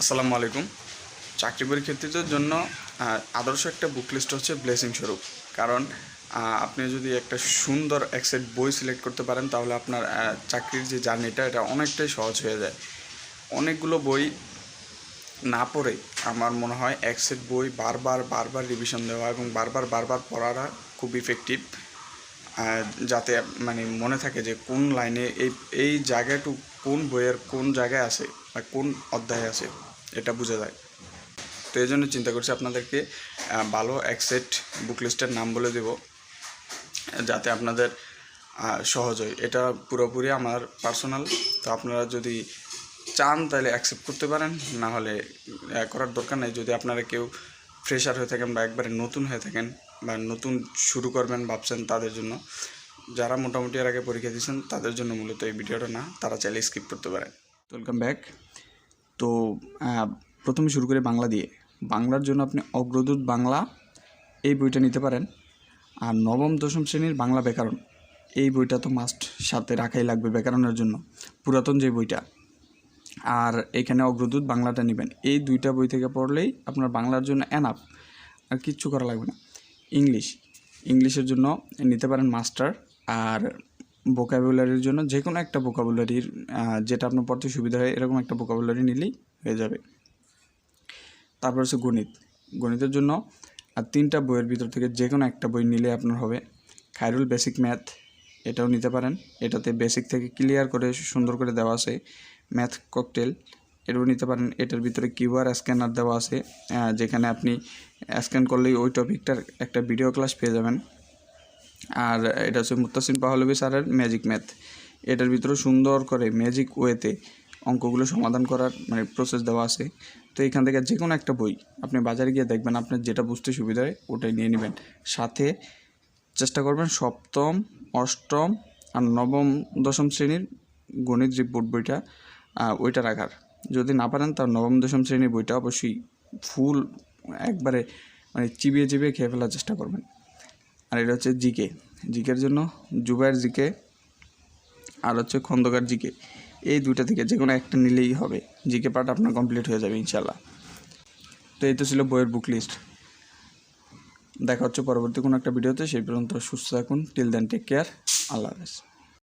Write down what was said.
আসসালামু আলাইকুম। চাকরি পরীক্ষার্থীদের জন্য আদর্শ একটা বুক লিস্ট হচ্ছে ব্লেসিং স্বরূপ কারণ আপনি যদি একটা সুন্দর এক সেট বই সিলেক্ট করতে পারেন, তাহলে আপনার চাকরির যে জার্নিটা, এটা অনেকটাই সহজ হয়ে যায়। অনেকগুলো বই না পড়ে আমার মনে হয় এক সেট বই বারবার বারবার রিভিশন দেওয়া এবং বারবার বারবার পড়াটা খুব ইফেক্টিভ যাতে মানে মনে থাকে যে কোন লাইনে এই এই জায়গাটু কোন বইয়ের কোন জায়গায় আছে বা কোন অধ্যায়ে আছে, এটা বোঝা যায়। তো এই জন্য চিন্তা করছি আপনাদেরকে ভালো এক সেট বুক লিস্টের নাম বলে দেব, যাতে আপনাদের সহজ হয়। এটা পুরোপুরি আমার পার্সোনাল তো আপনারা যদি চান তাহলে অ্যাকসেপ্ট করতে পারেন, না হলে করার দরকার নেই। যদি আপনারা কেউ ফ্রেশার হয়ে থাকেন বা একবারে নতুন হয়ে থাকেন বা নতুন শুরু করবেন ভাবছেন তাদের জন্য, যারা মোটামুটি এর আগে পরীক্ষা দিয়েছেন তাদের জন্য মূলত এই ভিডিওটা না, তারা চাইলে স্কিপ করতে পারেন। ওয়েলকাম ব্যাক তো প্রথমে শুরু করে বাংলা দিয়ে। বাংলার জন্য আপনি অগ্রদূত বাংলা এই বইটা নিতে পারেন। আর নবম, দশম শ্রেণির বাংলা ব্যাকরণ, এই বইটা তো মাস্ট সাথে রাখাই লাগবে ব্যাকরণের জন্য, পুরাতন যে বইটা। আর এখানে অগ্রদূত বাংলাটা নেবেন। এই দুইটা বই থেকে পড়লেই আপনার বাংলার জন্য অ্যানাপ আর কিচ্ছু করা লাগবে না। ইংলিশ ইংলিশের জন্য নিতে পারেন মাস্টার আর ভোকাবুলারির জন্য যে কোনো একটা ভোকাবুলারির যেটা আপনার পড়তে সুবিধা হয়, এরকম একটা ভোকাবুলারি নিলেই হয়ে যাবে। তারপর হচ্ছে গণিত। গণিতের জন্য আর তিনটা বইয়ের ভিতর থেকে যে কোনো একটা বই নিলে আপনার হবে খায়রুল বেসিক ম্যাথ এটাও নিতে পারেন। এটাতে বেসিক থেকে ক্লিয়ার করে সুন্দর করে দেওয়া আছে। ম্যাথ ককটেল এটাও নিতে পারেন এটার ভিতরে কিউআর স্ক্যানার দেওয়া আছে যেখানে আপনি স্ক্যান করলেই ওই টপিকটার একটা ভিডিও ক্লাস পেয়ে যাবেন। আর এটা হচ্ছে মুত্তাসিন পাহলবি স্যারের ম্যাজিক ম্যাথ। এটার ভিতরে সুন্দর করে ম্যাজিক ওয়েতে অঙ্কগুলো সমাধান করার মানে প্রসেস দেওয়া আছে। তো এখান থেকে যে কোনো একটা বই আপনি বাজারে গিয়ে দেখবেন, আপনার যেটা বুঝতে সুবিধা হয় ওটাই নিয়ে নেবেন। সাথে চেষ্টা করবেন সপ্তম, অষ্টম আর নবম, দশম শ্রেণির গণিত যে বোর্ড বইটা ওইটা রাখার যদি না পারেন তার নবম, দশম শ্রেণির বইটা অবশ্যই ফুল একবারে মানে চিবিয়ে চিবিয়ে খেয়ে ফেলার চেষ্টা করবেন। আর এটা হচ্ছে জিকে। জিকের জন্য জুবাইর জিকে আর হচ্ছে খন্দকার জিকে। এই দুইটা থেকে যে কোনো একটা নিলেই হবে। জিকে পার্ট আপনার কমপ্লিট হয়ে যাবে ইনশাল্লাহ তো এই তো ছিল বইয়ের বুক লিস্ট দেখা হচ্ছে পরবর্তী কোনো একটা ভিডিওতে সেই পর্যন্ত সুস্থ থাকুন। টিল দেন টেক কেয়ার আল্লাহ হাফেজ।